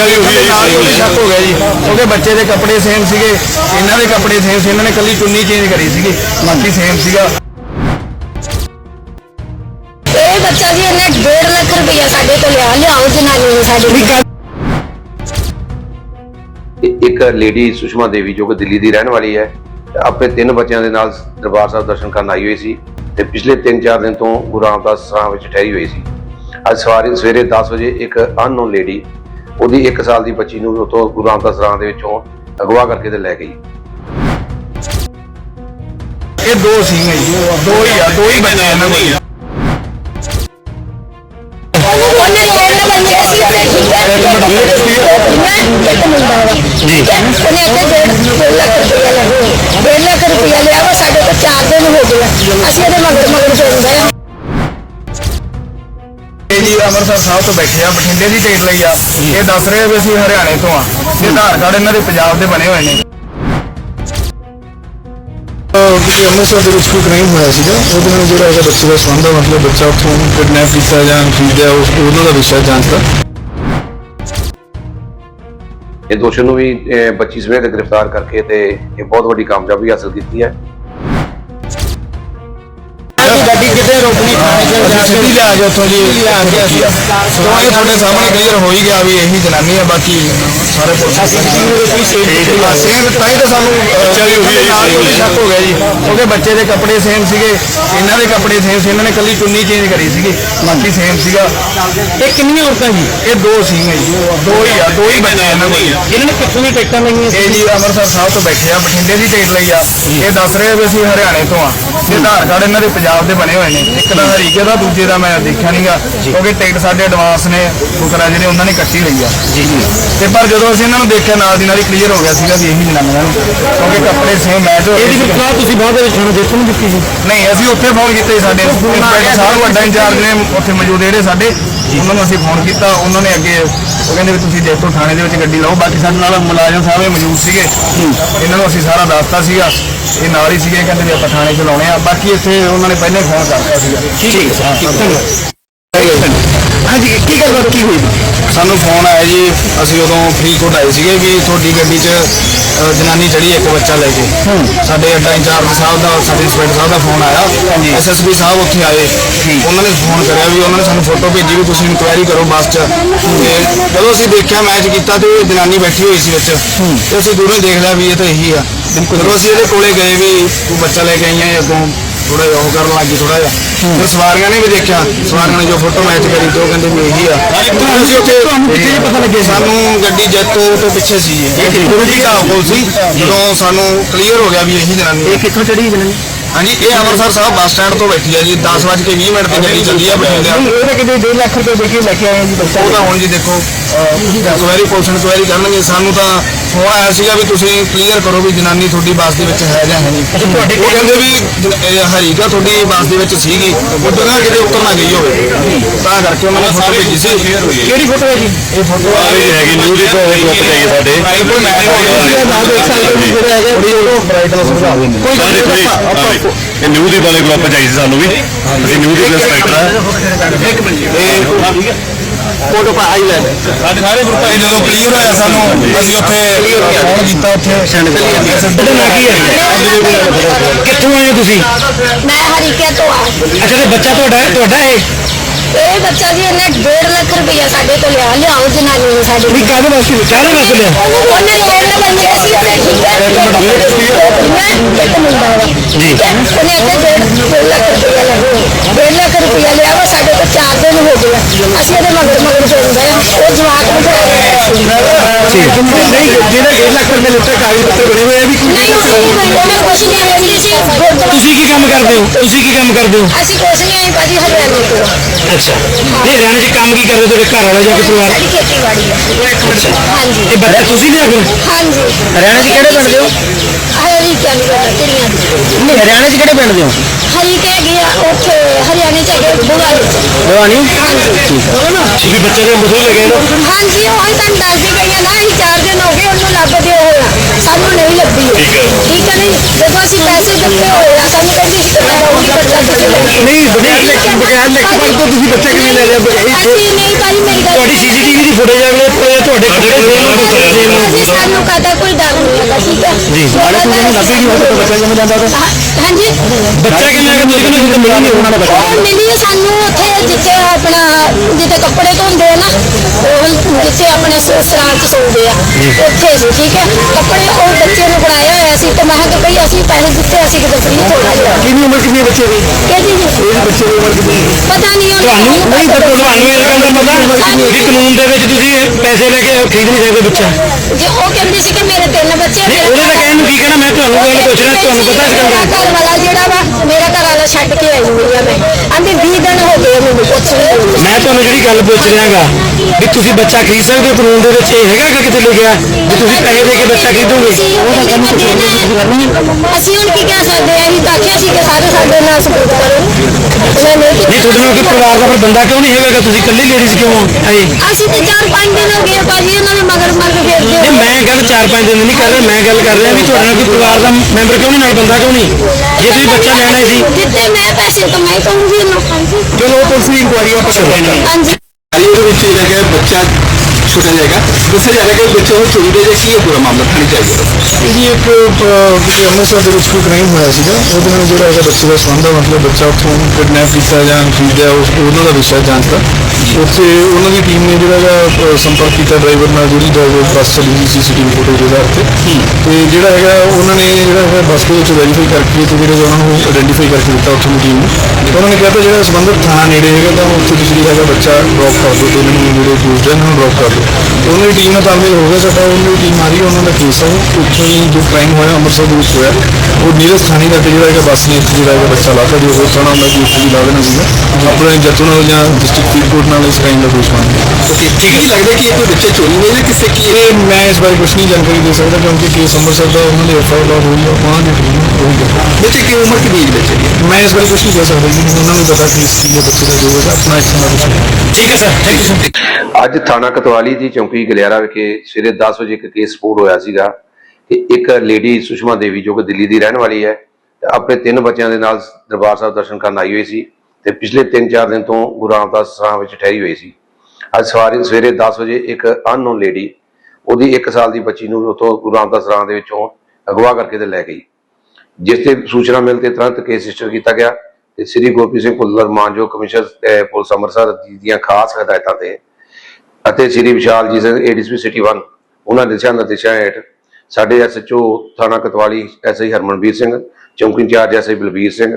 ਨਾਲ ਹੀ ਉਹਦੇ ਸ਼ੱਕ ਹੋ। ਗਿਆ ਜੀ। ਕਿਉਂਕਿ ਬੱਚੇ ਦੇ ਕੱਪੜੇ ਸੇਮ ਸੀਗੇ ਇਹਨਾਂ ਦੇ ਕੱਪੜੇ ਸੇਮ ਸੀ ਇਹਨਾਂ ਨੇ ਕੱਲੀ ਚੁੰਨੀ ਚੇਂਜ ਕਰੀ ਸੀਗੀ ਬਾਕੀ ਸੇਮ ਸੀਗਾ। ਇਹ ਬੱਚਾ ਜੀ ਇਹਨੇ 1.5 ਲੱਖ ਰੁਪਇਆ ਸਾਡੇ ਤੋਂ ਲਿਆ ਲਿਆਓ ਜਨਾਨੀ ਨੂੰ ਸਾਡੇ ਕੋਲ। ਇੱਕ ਲੇਡੀ ਸੁਸ਼ਮਾ ਦੇਵੀ ਜੋ ਕਿ ਦਿੱਲੀ ਦੀ ਰਹਿਣ ਵਾਲੀ ਹੈ ਆਪਣੇ ਤਿੰਨ ਬੱਚਿਆਂ ਦੇ ਨਾਲ ਦਰਬਾਰ ਸਾਹਿਬ ਦਰਸ਼ਨ ਕਰਨ ਆਈ ਹੋਈ ਸੀ ਤੇ ਪਿਛਲੇ 3-4 ਦਿਨ ਤੋਂ ਗੁਰੂ ਰਾਮਦਾਸ ਸਰਾਂ ਵਿੱਚ ਠਹਿਰੀ ਹੋਈ ਸੀ। ਅੱਜ ਸਵਾਰੇ ਸਵੇਰੇ 10 ਵਜੇ ਇੱਕ ਅਨਨੋਨ ਲੇਡੀ ਉਹਦੀ 1 ਸਾਲ ਦੀ ਬੱਚੀ ਨੂੰ ਉਤੋਂ ਗੁਰੂ ਰਾਮਦਾਸ ਸਰਾਂ ਦੇ ਵਿੱਚੋਂ ਅਗਵਾ ਕਰਕੇ ਤੇ ਲੈ ਗਈ। ਇਹ ਦੋ ਸੀਗੇ ਜੀ। ਦੋ ਹੀ ਆ ਦੋ ਹੀ ਬੱਚੇ ਇਹਨਾਂ ਸੀ ਵਾ। ਜੀ। ਉਹਨੇ ਅੱਗੇ 1.5 ਲੱਖ ਰੁਪਇਆ ਲਿਆ 1.5 ਲੱਖ ਰੁਪਇਆ ਲਿਆ ਵਾ ਸਾਡੇ ਕੋਲ 4 ਦਿਨ ਹੋ ਗਏ ਆ। ਅਸੀਂ ਇਹਦੇ ਮਗਰ ਅੰਮ੍ਰਿਤਸਰ ਸਾਹਿਬ ਤੋਂ ਬੈਠੇ ਆ ਬਠਿੰਡੇ ਦੀ ਟਿਕਟ ਲਈ ਆ। ਇਹ ਦੱਸ ਰਹੇ ਆ ਵੀ ਅਸੀਂ ਹਰਿਆਣੇ ਤੋਂ ਆ। ਇਹ ਆਧਾਰ ਕਾਰਡ ਇਹਨਾਂ ਦੇ ਪੰਜਾਬ ਦੇ ਬਣੇ ਹੋਏ ਨੇ। ਕਿ ਅੰਮ੍ਰਿਤਸਰ ਦੇ ਵਿੱਚ ਕੋਈ ਕ੍ਰਾਈਮ ਹੋਇਆ ਸੀਗਾ? ਉਹਦੇ ਨਾਲ ਜਿਹੜਾ ਹੈਗਾ ਬੱਚੇ ਦਾ ਸੰਬੰਧ ਆ ਮਤਲਬ ਬੱਚਾ ਉੱਥੋਂ ਕਿਡਨੈਪ ਕੀਤਾ ਜਾਂ ਖਰੀਦਿਆ ਉਸ ਉਹਨਾਂ ਦਾ ਵਿਸ਼ਾ ਜਾਂਚ ਦਾ? ਇਹ ਦੋਸ਼ੀ ਨੂੰ ਵੀ ਅਹ, ਬੱਚੀ ਸਮੇਤ ਗ੍ਰਿਫਤਾਰ ਕਰਕੇ ਤੇ ਇਹ ਬਹੁਤ ਵੱਡੀ ਕਾਮਯਾਬੀ ਹਾਸਲ ਕੀਤੀ ਹੈ। ਗੱਡੀ ਕਿਤੇ ਰੋਕਣੀ? ਸਿੱਧੀ ਲਿਆ ਕੇ ਉੱਥੋਂ ਜੀ। ਲਿਆ ਕੇ ਅਸੀਂ ਤੋਂ ਇਹ ਤੁਹਾਡੇ ਸਾਹਮਣੇ ਕਲੀਅਰ ਹੋ ਹੀ ਗਿਆ ਵੀ ਇਹੀ ਜਨਾਨੀ ਆ ਬਾਕੀ ਸਾਰੇ ਪੁਲਿਸ ਸੇਮ ਤਾਂ ਹੀ ਤਾਂ ਸਾਨੂੰ ਚੱਲੀ ਹੋਈ ਸ਼ੱਕ ਹੋ ਗਿਆ ਜੀ। ਕਿਉਂਕਿ ਬੱਚੇ ਦੇ ਕੱਪੜੇ ਸੇਮ ਸੀਗੇ ਇਹਨਾਂ ਦੇ ਕੱਪੜੇ ਸੇਮ ਸੀ ਇਹਨਾਂ ਨੇ ਕੱਲੀ ਚੁੰਨੀ ਚੇਂਜ ਕਰੀ ਸੀਗੀ ਬਾਕੀ ਸੇਮ ਸੀਗਾ। ਇਹ ਕਿੰਨੀਆਂ ਔਰਤਾਂ ਜੀ? ਇਹ ਦੋ ਸੀਗੇ ਜੀ। ਦੋ ਹੀ ਆ ਦੋ ਹੀ ਬੱਚੇ ਇਹਨਾਂ ਕੋਲ ਇਹਨਾਂ ਨੇ ਕਿੱਥੋਂ ਦੀ ਟਿਕਟਾਂ ਲਈਆਂ ਸੀ ਇਹ ਜੀ ਅੰਮ੍ਰਿਤਸਰ ਸਾਹਿਬ ਤੋਂ ਬੈਠੇ ਆ ਬਠਿੰਡੇ ਦੀ ਟਿਕਟ ਲਈ ਆ। ਇਹ ਦੱਸ ਰਹੇ ਆ ਵੀ ਅਸੀਂ ਹਰਿਆਣੇ ਤੋਂ ਆ। ਇਹ ਆਧਾਰ ਕਾਰਡ ਇਹਨਾਂ ਦੇ ਪੰਜਾਬ ਦੇ ਬਣੇ ਹੋਏ ਨੇ। ਇੱਕ ਦਾ ਹਰੀਕੇ ਦਾ ਦੂਜੇ ਦਾ ਮੈਂ ਦੇਖਿਆ ਨਹੀਂਗਾ ਕਿਉਂਕਿ ਟਿਕਟ ਸਾਡੇ ਐਡਵਾਂਸ ਨੇ ਬੁਕਰਾ ਜਿਹੜੇ ਉਹਨਾਂ ਨੇ ਕੱਟੀ ਹੋਈ ਆ। ਜੀ ਜੀ। ਤੇ ਪਰ ਜਦੋਂ ਅਸੀਂ ਇਹਨਾਂ ਨੂੰ ਦੇਖਿਆ ਨਾਲ ਦੀ ਨਾਲ ਹੀ ਕਲੀਅਰ ਹੋ ਗਿਆ ਸੀਗਾ ਵੀ ਇਹੀ ਜਨਾਨੀਆਂ ਨੇ ਕਿਉਂਕਿ ਕੱਪੜੇ ਸੇਮ ਮੈਚ ਹੋ ਇਹਦੀ। ਵਿਤਕਰਾ ਤੁਸੀਂ ਬਾਅਦ ਵਿੱਚ ਸਾਨੂੰ ਦੇਖਣ ਨੂੰ ਦਿੱਤੀ ਸੀ। ਨਹੀਂ ਅਸੀਂ ਉੱਥੇ ਫੋਨ ਕੀਤਾ ਸਾਡੇ ਇੰਸਪੈਕਟਰ ਸਾਹਿਬ ਵੱਡਾ ਇੰਚਾਰਜ ਨੇ ਉੱਥੇ ਮੌਜੂਦ ਜਿਹੜੇ ਸਾਡੇ ਉਹਨਾਂ ਨੂੰ ਅਸੀਂ ਫੋਨ ਕੀਤਾ ਉਹਨਾਂ ਨੇ ਅੱਗੇ ਉਹ ਕਹਿੰਦੇ ਵੀ ਤੁਸੀਂ ਦੇਖੋ ਥਾਣੇ ਦੇ ਵਿੱਚ ਗੱਡੀ ਲਾਓ ਬਾਕੀ ਸਾਡੇ ਨਾਲ ਮੁਲਾਜ਼ਮ ਸਾਹਿਬ ਇਹ ਮੌਜੂਦ ਸੀਗੇ। ਇਹਨਾਂ ਨੂੰ ਅਸੀਂ ਸਾਰਾ ਦੱਸਤਾ ਸੀਗਾ। ਇਹ ਨਾਲ ਹੀ ਸੀਗੇ ਕਹਿੰਦੇ ਵੀ ਆਪਾਂ ਥਾਣੇ ਚ ਲਾਉਣੇ ਆ। ਬਾਕੀ ਇੱਥੇ ਉਹਨਾਂ ਨੇ ਪਹਿਲਾਂ ਹੀ ਫੋਨ ਕਰਤਾ ਸੀਗਾ। ਠੀਕ ਹੈ ਹਾਂਜੀ ਕੀ ਗੱਲ ਕੀ ਹੋਈ? ਸਾਨੂੰ ਫੋਨ ਆਇਆ ਜੀ ਅਸੀਂ ਉਦੋਂ ਫਰੀਦਕੋਟ ਆਏ ਸੀਗੇ ਵੀ ਤੁਹਾਡੀ ਗੱਡੀ 'ਚ ਅ, ਜਨਾਨੀ ਚੜੀ ਇੱਕ ਬੱਚਾ ਲੈ ਕੇ। ਸਾਡੇ ਅੱਡਾ ਇੰਚਾਰਜ ਸਾਹਿਬ ਦਾ ਸਾਡੇ ਇੰਸਪੈਕਟਰ ਸਾਹਿਬ ਦਾ ਫੋਨ ਆਇਆ। ਐਸਐਸਪੀ ਸਾਹਿਬ ਉੱਥੇ ਆਏ। ਉਹਨਾਂ ਨੇ ਫੋਨ ਕਰਿਆ ਵੀ ਉਹਨਾਂ ਨੇ ਸਾਨੂੰ ਫੋਟੋ ਭੇਜੀ ਵੀ ਤੁਸੀਂ ਇਨਕੁਆਇਰੀ ਕਰੋ ਬੱਸ 'ਚ। ਤੇ ਜਦੋਂ ਅਸੀਂ ਦੇਖਿਆ ਮੈਚ ਕੀਤਾ ਤੇ ਉਹ ਜਨਾਨੀ ਬੈਠੀ ਹੋਈ ਸੀ ਵਿੱਚ। ਤੇ ਅਸੀਂ ਦੂਰੋਂ ਹੀ ਦੇਖ ਲਿਆ ਵੀ ਇਹ ਤਾਂ ਇਹੀ ਆ। ਜਦੋਂ ਅਸੀਂ ਇਹਦੇ ਕੋਲੇ ਗਏ ਵੀ ਤੂੰ ਬੱਚਾ ਲੈ ਕੇ ਆਈ ਆ ਅੱਗੋਂ ਥੋੜਾ ਜਿਹਾ ਉਹ ਕਰਨ ਲੱਗੀ ਥੋੜਾ ਜਿਹਾ। ਫਿਰ ਸਵਾਰੀਆਂ ਨੇ ਵੀ ਦੇਖਿਆ ਸਵਾਰੀਆਂ ਨੇ ਜੋ ਫੋਟੋ ਮੈਚ ਕਰੀ ਤੇ ਉਹ ਕਹਿੰਦੇ ਵੀ ਇਹੀ ਆ। ਤੁਹਾਨੂੰ ਅਸੀਂ ਉੱਥੇ ਕਿੱਥੇ ਪਤਾ ਲੱਗਿਆ ਸੀ? ਸਾਨੂੰ ਗੱਡੀ ਜੈਤੋ ਤੋਂ ਪਿੱਛੇ ਸੀ ਇਹ ਗੁਰਜੀ ਦਾ ਕੋਲ ਸੀ ਜਦੋਂ ਸਾਨੂੰ ਕਲੀਅਰ ਹੋ ਗਿਆ ਵੀ ਇਹੀ ਜਨਾਨੀ ਇਹ ਕਿੱਥੋਂ ਚੜੀ ਜਨਾਨੀ? ਹਾਂਜੀ ਇਹ ਅੰਮ੍ਰਿਤਸਰ ਸਾਹਿਬ ਬੱਸ ਸਟੈਂਡ ਤੋਂ ਬੈਠੀ ਹੈ ਜੀ 10:20 ਮਿੰਟ ਤੇ ਗੱਡੀ ਚੱਲੀ ਆ ਬਠਿੰਡੇ ਇਹਦੇ ਕਿਤੇ 1.5 ਲੱਖ ਰੁਪਏ ਦੇ ਕੇ ਲੈ ਕੇ ਆਏ ਜੀ ਬੱਚਾ ਉਹ ਤਾਂ ਹੁਣ ਜੀ ਦੇਖੋ ਇਨਕੁਆਇਰੀ ਪੁਲਿਸ ਇਨਕੁਆਇਰੀ ਕਰਨਗੇ ਸਾਨੂੰ ਤਾਂ ਫੋਨ ਆਇਆ ਸੀਗਾ ਵੀ ਤੁਸੀਂ ਕਲੀਅਰ ਕਰੋ ਵੀ ਜਨਾਨੀ ਤੁਹਾਡੀ ਬੱਸ ਦੇ ਵਿੱਚ ਹੈ ਜਾਂ ਹੈ ਨਹੀਂ ਉਹ ਕਹਿੰਦੇ ਵੀ ਜਨ- ਇਹ ਹਰੀਕਾ ਤੁਹਾਡੀ ਬੱਸ ਦੇ ਵਿੱਚ ਸੀਗੀ। ਉਹ ਜਗ੍ਹਾ ਕਿਤੇ ਉੱਤਰ ਨਾ ਗਈ ਹੋਵੇ। ਤਾਂ ਕਰਕੇ ਉਹਨਾਂ ਨੇ ਫੋਟੋ ਭੇਜੀ ਸੀ। ਕਿਹੜੀ ਫੋਟੋ ਹੈ ਜੀ? ਇਹ ਫੋਟੋ ਆ ਰਹੀ ਹੈਗੀ ਨਿਊ ਦੀ ਕੋਈ ਗਰੁੱਪ ਚਾਹੀਏ ਸਾਡੇ ਬਿਲਕੁਲ ਹੋ ਹੋ ਕੋਈ ਜੀ। ਆਪਾਂ ਇਹ ਨਿਊ ਦੀ ਵਾਲੇ ਗਰੁੱਪ ਚਾਹੀਦੀ ਸੀ ਸਾਨੂੰ ਵੀ। ਅਸੀਂ ਨਿਊ ਦੀ ਇੰਸਪੈਕਟਰ ਆ। ਫੋਟੋ ਪਾ ਆਈ ਲੈ। ਸਾਡੇ ਸਾਰੇ ਗਰੁੱਪਾਂ ਇਹ ਜਦੋਂ ਕਲੀਅਰ ਹੋਇਆ ਸਾਨੂੰ ਅਸੀਂ ਉੱਥੇ ਫੋਨ ਕੀਤਾ ਉੱਥੇ। ਸੈਂਡ ਤੁਹਾਡਾ ਨਾਂ ਕੀ ਹੈ? ਕਿੱਥੋਂ ਆਏ ਹੋ ਤੁਸੀਂ? ਮੈਂ ਹਰੀਕੇ ਤੋਂ ਆ। ਅੱਛਾ ਤੇ ਬੱਚਾ ਤੁਹਾਡਾ ਹੈ? ਤੁਹਾਡਾ ਇਹ? ਇਹ ਬੱਚਾ ਜੀ ਇਹਨੇ 1.5 ਲੱਖ ਰੁਪਇਆ ਸਾਡੇ ਤੋਂ ਲਿਆ ਲਿਆਓ ਜਨਾਨੀ ਨੂੰ ਸਾਡੇ ਵੀ ਕੋਲ। ਕਾਹਦੇ ਵਾਸਤੇ ਚਾਹਦੇ ਵਾਸਤੇ ਲਿਆ? ਉਹਨੇ ਤਿੰਨ ਬੰਦੇ ਸੀ ਉਹਨੇ ਠੀਕ ਹੈ ਮੈਂ ਇੱਕ ਮੁੰਡਾ ਵਾ ਜੀ। ਉਹਨੇ ਅੱਗੇ 1.5 ਲੱਖ ਰੁਪਇਆ ਲਿਆ। 1.5 ਲੱਖ ਰੁਪਇਆ ਲਿਆ ਵਾ ਸਾਡੇ ਕੋਲ 4 ਦਿਨ ਹੋ ਗਏ। ਅਸੀਂ ਇਹਦੇ ਮਗਰ ਮਗਰ ਫਿਰਦੇ ਆ। ਉਹ ਜਵਾਕ ਨੂੰ ਠੀਕ ਨਹੀਂ ਜਿਹੜਾ 1.5 ਲੱਖ ਰੁਪਏ ਲਿੱਤੇ ਕਾਗਜ਼ ਪੱਤਰ ਬਣੇ ਹੋਏ ਆ ਵੀ ਨਹੀਂ ਉਹਨੇ ਕੁਛ ਨਹੀਂ ਵੇਚੀ ਸੀ ਗੁਰਦੁਆਰਾ- ਤੁਸੀਂ ਕੀ ਕੰਮ ਕਰਦੇ ਹੋ ਤੁਸੀਂ ਕੀ ਕੰਮ ਕਰਦੇ ਹੋ ਅਸੀਂ ਕੁਛ ਨਹੀਂ ਆਈ ਭਾਜੀ ਹਰਿਆਣੇ ਤੋਂ ਅੱਛਾ ਇਹ ਹਰਿਆਣੇ 'ਚ ਕੰਮ ਕੀ ਕਰਦੇ ਤੁਹਾਡੇ ਘਰ ਵਾਲਾ ਜਾਂ ਕਿ ਪਰਿਵਾਰ ਸਾਡੀ ਖੇਤੀਬਾੜੀ ਹੈ ਹਾਂਜੀ ਇਹ ਬੱਚਾ ਤੁਸੀਂ ਲਿਆ ਫਿਰ ਹਾਂਜੀ ਹਰਿਆਣੇ 'ਚ ਕਿਹੜੇ ਪਿੰਡ ਦੇ ਹੋ ਹਰੀ ਕਿਹੜੀ ਕਿਹੜੀਆਂ ਦੀ ਨਹੀਂ ਹਰਿਆਣੇ 'ਚ ਕਿਹੜੇ ਪਿੰਡ ਦੇ ਹੋ ਹਰੀ ਤੇ ਹੈਗੀ ਆ ਉੱਥੇ ਹਰਿਆਣੇ ਚ ਹੈਗੇ ਬੁਗਾੜੀ ਭਵਾਨੀ ਹਾਂਜੀ ਤੁਸੀਂ ਬੱਚੇ ਦੇ ਮਸੂਲ ਲਗੇ ਨਾ ਹਾਂਜੀ ਉਹ ਹੀ ਤੁਹਾਨੂੰ ਦੱਸਦੀ ਗਈ ਆ ਨਾ ਅਸੀਂ ਚਾਰ ਦਿਨ ਹੋ ਗਏ ਉਹਨੂੰ ਲੱਭਦੇ ਹੋਏ ਆ। ਸਾਨੂੰ ਨਹੀਂ ਲੱਭੀ। ਠੀਕ ਹੈ। ਨਹੀਂ? ਜਦੋਂ ਅਸੀਂ ਪੈਸੇ ਦਿੱਤੇ ਹੋਏ ਆ ਸਾਨੂੰ ਕਹਿੰਦੀ ਸੀ ਕਿ ਬੱਚਾ ਤੁਸੀਂ ਲੈ ਜਾਓ। ਨਹੀਂ ਬਗੈਰ ਲਿਖ ਬਗੈਰ ਲਿਖ ਪੜ੍ਹ ਤੋਂ ਤੁਸੀਂ ਬੱਚਾ ਕਿਵੇਂ ਲੈ ਲਿਆ ਅਸੀਂ ਨਹੀਂ ਭਾਈ ਮੇਰੀ ਗੱਲ ਤੁਹਾਡੀ ਸੀਸੀਟੀਵੀ ਦੀ ਫੁਟੇਜ ਅਗਲੇ ਤੁਹਾਡੇ ਕੱਪੜੇ ਦੇ ਨੂੰ ਸਾਨੂੰ ਕੋਈ ਡਰ ਨਹੀਂ ਹੈਗਾ। ਨਾਲੇ ਤੁਸੀਂ ਮੈਨੂੰ ਲੱਭੇ ਕਿ ਉਹ ਬੱਚਾ ਕਿਵੇਂ ਜਾਂਦਾ ਤਾਂ ਹਾਂ- ਹਾਂਜੀ। ਬੱਚਾ ਕਿਵੇਂ ਗਿਆ? ਤੁਸੀਂ ਜਿੱਥੇ ਮਿਲਿਆ ਨਹੀਂ ਉਹਨਾਂ ਦਾ ਬੱਚਾ। ਉਹ ਮਿਲੀ ਹੈ ਸਾਨੂੰ ਉੱਥੇ ਜਿੱਥੇ ਆਪਣਾ ਜਿੱਥੇ ਕੱਪੜੇ ਧੋਂਦੇ ਆ ਨਾ ਉਹ ਜਿੱਥੇ ਆਪਣੇ ਸਰਾਂ ਚ ਸੌਂਦੇ ਆ। ਉੱਥੇ ਸੀ ਠੀਕ ਹੈ? ਕੱਪੜੇ ਉਹ ਬੱਚੇ ਨੂੰ ਫੜਾਇਆ ਹੋਇਆ ਸੀ ਤੇ ਮੈਂ ਕਿਹਾ ਕਿ ਭਈ ਅਸੀਂ ਪੈਸੇ ਦਿੱਤੇ ਅਸੀਂ ਕਿਤੇ ਫ੍ਰੀ ਥੋੜਾ ਲਿਆ ਕਿੰਨੀ ਉਮਰ ਕਿੰਨੀ ਬੱਚੇ ਦੀ? ਕਿਹਦੀ ਜੀ? ਇਹ ਬੱਚੇ ਦੀ ਉਮਰ ਕਿੰਨੀ? ਪਤਾ ਨਹੀਂ ਤੁਹਾਨੂੰ? ਨਹੀਂ ਤਾਂ ਤੁਹਾਨੂੰ ਇਹ ਗੱਲ ਦਾ ਪਤਾ ਕਿ ਕਾਨੂੰਨ ਦੇ ਵਿੱਚ ਤੁਸੀਂ ਪੈਸੇ ਲੈ ਕੇ ਖਰੀਦ ਨਹੀਂ ਸਕਦੇ ਬੱਚਾ। ਜੇ ਉਹ ਕਹਿੰਦੀ ਸੀ ਕਿ ਮੇਰੇ ਤਿੰਨ ਬੱਚੇ ਨਹੀਂ ਮੇਰਾ ਉਹਦੇ ਤਾਂ ਕਹਿਣ ਕੀ ਮੈਂ ਤੁਹਾਨੂੰ ਗੱਲ ਪੁੱਛ ਰਿਹਾ ਤੁਹਾਨੂੰ ਪਤਾ ਇਸ ਗੱਲ ਮੇਰਾ ਦਾ ਘਰ ਵਾਲਾ ਜਿਹੜਾ ਵਾ ਮੇਰਾ ਘਰ ਵਾਲਾ ਛੱਡ ਕੇ ਆਈ ਹੋਈ ਆ ਮੈਂ। ਆਂਦੇ 20 ਦਿਨ ਹੋ ਗਏ ਮੈਨੂੰ ਰਹੀ ਹੋਈ। ਮੈਂ ਤੁਹਾਨੂੰ ਜਿਹੜੀ ਗੱਲ ਪੁੱਛ ਰਿਹਾਗਾ ਵੀ ਤੁਸੀਂ ਬੱਚਾ ਖਰੀਦ ਸਕਦੇ ਹੋ ਕਾਨੂੰਨ ਦੇ ਵਿੱਚ? ਇਹ ਹੈਗਾ ਕਿ ਕਿਤੇ ਲਿਖਿਆ ਵੀ ਤੁਸੀਂ ਪੈਸੇ ਦੇ ਕੇ ਬੱਚਾ ਖਰੀਦੋਗੇ? ਅਸੀਂ ਹੁਣ ਕੀ ਕਹਿ ਸਕਦੇ ਆ? ਅਸੀਂ ਤਾਂ ਆਖਿਆ ਸੀ ਕਿ ਸਾਰੇ ਸਾਡੇ ਨਾਲ ਸਪੋਰਟ ਕਰੋ। ਉਹਨਾਂ ਨੇ ਨਹੀਂ ਤੁਹਾਡੇ ਨਾਲ ਕੋਈ ਪਰਿਵਾਰ ਦਾ ਫਿਰ ਬੰਦਾ ਕਿਉਂ ਨਹੀਂ ਹੈਗਾ ਤੁਸੀਂ ਇਕੱਲੀ ਲੇਡੀਜ਼ ਕਿਉਂ ਆਏ ਅਸੀਂ ਤੇ 4-5 ਦਿਨ ਹੋ ਗਏ ਭਾਜੀ ਉਹਨਾਂ ਦੇ ਮਗਰ ਮਗਰ ਫਿਰਦੇ ਨਹੀਂ। ਮੈਂ ਗੱਲ 4-5 ਦਿਨ ਨਹੀਂ ਕਰ ਰਿਹਾ ਮੈਂ ਗੱਲ ਕਰ ਰਿਹਾ ਵੀ ਤੁਹਾਡੇ ਨਾਲ ਕੋਈ ਪਰਿਵਾਰ ਦਾ ਮੈਂਬਰ ਕਿਉਂ ਨਹੀਂ ਨਾਲ ਬੰਦਾ ਕਿਉਂ ਨਹੀਂ? ਜੇ ਤੁਸੀਂ ਬੱਚਾ ਲੈਣਾ ਹੀ ਸੀ। ਜਿੱਤੇ ਮੈਂ ਪੈਸੇ ਕਮਾਏ ਕਹੂੰਗੀ ਇਹਨੂੰ ਚਲੋ ਉਹ ਪੁਲਿਸ ਦੀ ਇਨਕੁਆਇਰੀ ਆਪਾਂ ਕਰਵਾਉਣੀ ਹਾਂਜੀ। ਅਲੀ ਉਹਦੇ ਵਿੱਚ ਜਿਹੜਾ ਕਿ ਬੱਚਾ ਛੋਟਾ ਜਾਏਗਾ ਦੱਸਿਆ ਜਾ ਰਿਹਾ ਕਿ ਬੱਚੇ ਉਹ ਚੋਰੀ ਦੇ ਕੀ ਹੈ ਪੂਰਾ ਮਾਮਲਾ ਥਾਣੀ ਚਾਹੀਦਾ ਜੀ ਇੱਕ ਅਹ, ਵੀ ਅੰਮ੍ਰਿਤਸਰ ਦੇ ਵਿੱਚ ਕੋਈ ਕ੍ਰਾਈਮ ਹੋਇਆ ਸੀਗਾ ਉਹਦੇ ਨਾਲ ਜਿਹੜਾ ਹੈਗਾ ਬੱਚੇ ਦਾ ਸੰਬੰਧ ਆ ਮਤਲਬ ਬੱਚਾ ਉੱਥੋਂ ਕਿਡਨੈਪ ਕੀਤਾ ਜਾਂ ਖਰੀਦਿਆ ਉਸ ਉਹਨਾਂ ਦਾ ਵਿਸ਼ਾ ਜਾਂਚ ਦਾ ਉੱਥੇ ਉਹਨਾਂ ਦੀ ਟੀਮ ਨੇ ਜਿਹੜਾ ਹੈਗਾ ਅਹ, ਸੰਪਰਕ ਕੀਤਾ ਡਰਾਈਵਰ ਨਾਲ ਜਿਹੜੀ ਡਰਾਈਵਰ ਬੱਸ ਚੱਲੀ ਸੀ ਸੀਸੀਟੀਵੀ ਫੁਟੇਜ ਦੇ ਆਧਾਰ ਤੇ ਤੇ ਜਿਹੜਾ ਹੈਗਾ ਉਹਨਾਂ ਨੇ ਜਿਹੜਾ ਹੈਗਾ ਬੱਸ ਦੇ ਵਿੱਚ ਵੈਰੀਫਾਈ ਕਰਕੇ ਤੇ ਜਿਹੜੇ ਉਹਨਾਂ ਨੂੰ ਆਇਡੈਂਟੀਫਾਈ ਕਰਕੇ ਦਿੱਤਾ ਉੱਥੋਂ ਦੀ ਟੀਮ ਨੂੰ ਤੇ ਉਹਨਾਂ ਨੇ ਕਿਹਾ ਤਾਂ ਜਿਹੜਾ ਸੰਬੰਧਿਤ ਥਾਣਾ ਨੇੜੇ ਹੈਗਾ ਤਾਂ ਉੱਥੇ ਤੁਸੀਂ ਜਿਹੜਾ ਹੈਗਾ ਬੱਚਾ ਡ੍ਰੌਪ ਕਰ ਦਿਓ ਤੇ ਇਹਨਾਂ ਨੂੰ ਜਿਹੜੇ ਅਕਿਊਜ਼ਡ ਹੈ ਇਹਨਾਂ ਨੂੰ ਡ੍ਰੌਪ ਕਰ ਦਿਓ ਤੇ ਉਹਨਾਂ ਦੀ ਟੀਮ ਨਾਲ ਤਾਲਮੇਲ ਹੋ ਗਿਆ ਸਾਡਾ, ਉਹਨਾਂ ਦੀ ਟੀਮ ਆ ਰਹੀ ਹੈ ਉਹਨਾਂ ਦਾ ਕੇਸ ਹੈ। ਉੱਥੋਂ ਹੀ ਜੋ ਕ੍ਰਾਈਮ ਹੋਇਆ, ਅੰਮ੍ਰਿਤਸਰ ਦੇ ਵਿੱਚ ਹੋਇਆ। ਉਹ ਨੀਰਜ ਥਾਣੀ ਦਾ ਜਿਹੜਾ ਹੈਗਾ ਬੱਸ ਨੇ ਇੱਥੇ ਜਿਹੜਾ ਹੈਗਾ ਬੱਚਾ ਲਾਤਾ, ਜੋ ਹੋਰ ਥਾਣਾ ਹੁੰਦਾ ਕਿ ਉੱਥੇ ਵੀ ਲਾ ਦੇਣਾ ਸੀਗਾ ਆਪਣੇ ਜੱਤੂ ਨਾਲ ਜਾਂ ਡਿਸਟ੍ਰਿਕਟ ਫਰੀਦਕੋਟ ਨਾਲ ਇਸ ਕ੍ਰਾਈਮ ਦਾ ਕੋਈ ਸੰਬੰਧ ਨਹੀਂ ਓਕੇ ਠੀਕ ਹੀ ਲੱਗਦਾ ਕਿ ਇਹ ਕੋਈ ਬੱਚੇ ਚੋਰੀ ਨੇ ਜਾਂ ਕਿਸੇ ਕੀ ਇਹ ਮੈਂ ਇਸ ਬਾਰੇ ਕੁਝ ਨਹੀਂ ਜਾਣਕਾਰੀ ਦੇ ਸਕਦਾ ਕਿਉਂਕਿ ਕੇਸ ਅੰਮ੍ਰਿਤਸਰ ਦਾ ਉਹਨਾਂ ਦੇ ਐਫਆਈਆਰ ਲੌਗ ਹੋਈ ਹੈ ਉਹਨਾਂ ਦੀ ਟੀਮ ਹੋਈ ਹੈ ਬੱਚੇ ਕੀ ਉਮਰ ਕਿੰਨੀ ਹੈ ਬੱਚੇ ਦੀ ਮੈਂ ਇਸ ਬਾਰੇ ਕੁਝ ਨਹੀਂ ਕਹਿ ਸਕਦਾ ਜੀ ਉਹਨਾਂ ਨੂੰ ਪਤਾ ਕਿ ਇਸ ਕੀ ਹੈ ਬੱਚੇ ਦਾ ਜੋ ਹੈ ਆਪਣਾ ਇੱਕ ਦਾ ਕੁਝ ਨਹੀਂ ਠੀਕ ਹੈ ਸਰ ਥੈਂਕ ਯੂ ਸਰ ਅੱਜ ਥਾਣਾ ਕਤਵਾਲੀ ਦੀ ਚੌਂਕੀ ਗਲਿਆਰਾ ਵਿਖੇ ਸਵੇਰੇ 10 ਵਜੇ ਇੱਕ ਕੇਸ ਰਿਪੋਰਟ ਹੋਇਆ ਸੀਗਾ ਕਿ ਇੱਕ ਲੇਡੀ ਸੁਸ਼ਮਾ ਦੇਵੀ ਜੋ ਕਿ ਦਿੱਲੀ ਦੀ ਰਹਿਣ ਵਾਲੀ ਹੈ ਆਪਣੇ ਤਿੰਨ ਬੱਚਿਆਂ ਦੇ ਨਾਲ ਦਰਬਾਰ ਸਾਹਿਬ ਦਰਸ਼ਨ ਕਰਨ ਆਈ ਹੋਈ ਸੀ ਤੇ ਪਿਛਲੇ 3-4 ਦਿਨ ਤੋਂ ਗੁਰੂ ਰਾਮਦਾਸ ਸਰਾਂ ਵਿੱਚ ਠਹਿਰੀ ਹੋਈ ਸੀ ਅੱਜ ਸਵਾਰੀ ਸਵੇਰੇ 10 ਵਜੇ ਇੱਕ ਅਨਨੋਨ ਲੇਡੀ ਉਹਦੀ 1 ਸਾਲ ਦੀ ਬੱਚੀ ਨੂੰ ਉੱਥੋਂ ਗੁਰੂ ਰਾਮਦਾਸ ਸਰਾਂ ਦੇ ਵਿੱਚੋਂ ਅਗਵਾ ਕਰਕੇ ਤੇ ਲੈ ਗਈ। ਜਿਸ ਤੇ ਸੂਚਨਾ ਮਿਲ ਤੁਰੰਤ ਕੇਸ ਰਜਿਸਟਰ ਕੀਤਾ ਗਿਆ ਤੇ ਸ੍ਰੀ ਗੁਰਪ੍ਰੀਤ ਸਿੰਘ ਭੁੱਲਰ ਮਾਨਜੋ ਕਮਿਸ਼ਨਰ ਪੁਲਿਸ ਅੰਮ੍ਰਿਤਸਰ ਦੀਆਂ ਖਾਸ ਹਦਾਇਤਾਂ ਤੇ ਅਤੇ ਸ੍ਰੀ ਵਿਸ਼ਾਲ ਜੀ ਸਿੰਘ ਏਡੀਸਪੀ ਸਿਟੀ 1 ਉਹਨਾਂ ਦਿਸ਼ਾ ਨਿਰਦੇਸ਼ਾਂ ਹੇਠ ਸਾਡੇ ਐਸਐਚਓ ਥਾਣਾ ਕਤਵਾਲੀ ਐਸਆਈ ਹਰਮਨਵੀਰ ਸਿੰਘ, ਚੌਂਕੀ ਇੰਚਾਰਜ ਐਸਆਈ ਬਲਬੀਰ ਸਿੰਘ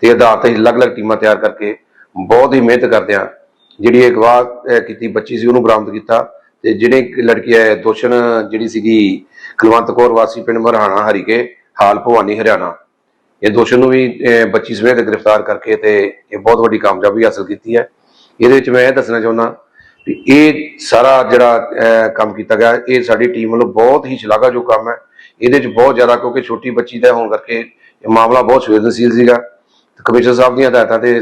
ਤੇ ਆਧਾਰ ਤੇ ਅਲੱਗ-ਅਲੱਗ ਟੀਮਾਂ ਤਿਆਰ ਕਰਕੇ ਬਹੁਤ ਹੀ ਮਿਹਨਤ ਕਰਦਿਆਂ ਜਿਹੜੀ ਇਹ ਗਵਾਹ ਕੀਤੀ ਬੱਚੀ ਸੀ ਉਹਨੂੰ ਬਰਾਮਦ ਕੀਤਾ। ਤੇ ਜਿਹੜੇ ਲੜਕੀ ਹੈ ਦੋਸ਼ਣ ਜਿਹੜੀ ਸੀਗੀ ਕੁਲਵੰਤ ਕੌਰ ਵਾਸੀ ਪਿੰਡ ਮਰਹਾਣਾ ਹਰੀਕੇ ਹਾਲ ਭਵਾਨੀ ਹਰਿਆਣਾ। ਇਹ ਦੋਸ਼ਣ ਨੂੰ ਵੀ ਅਹ, ਬੱਚੀ ਸਮੇਤ ਗ੍ਰਿਫਤਾਰ ਕਰਕੇ ਤੇ ਇਹ ਬਹੁਤ ਵੱਡੀ ਕਾਮਯਾਬੀ ਹਾਸਲ ਕੀਤੀ ਹੈ। ਇਹਦੇ ਵਿੱਚ ਮੈਂ ਇਹ ਦੱਸਣਾ ਚਾਹੁੰਦਾ ਵੀ ਇਹ ਸਾਰਾ ਜਿਹੜਾ ਕੰਮ ਕੀਤਾ ਗਿਆ ਇਹ ਸਾਡੀ ਟੀਮ ਵੱਲੋਂ ਬਹੁਤ ਹੀ ਸ਼ਲਾਘਾਯੋਗ ਕੰਮ ਹੈ। ਇਹਦੇ ਵਿੱਚ ਬਹੁਤ ਜ਼ਿਆਦਾ ਕਿਉਂਕਿ ਛੋਟੀ ਬੱਚੀ ਦਾ ਹੋਣ ਕਰਕੇ ਇਹ ਮਾਮਲਾ ਬਹੁਤ ਸੰਵੇਦਨਸ਼ੀਲ ਸੀਗਾ। ਤੇ ਕਮਿਸ਼ਨਰ ਸਾਹਿਬ ਦੀਆਂ ਹਦਾਇਤਾਂ ਤੇ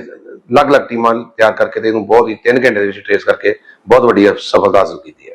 ਅਲੱਗ-ਅਲੱਗ ਟੀਮਾਂ ਤਿਆਰ ਕਰਕੇ ਤੇ ਇਹਨੂੰ ਬਹੁਤ ਹੀ 3 ਘੰਟੇ ਦੇ ਵਿੱਚ ਟ੍ਰੇਸ ਕਰਕੇ ਬਹੁਤ ਵੱਡੀ ਸਫਲਤਾ ਹਾਸਲ ਕੀਤੀ ਹੈ।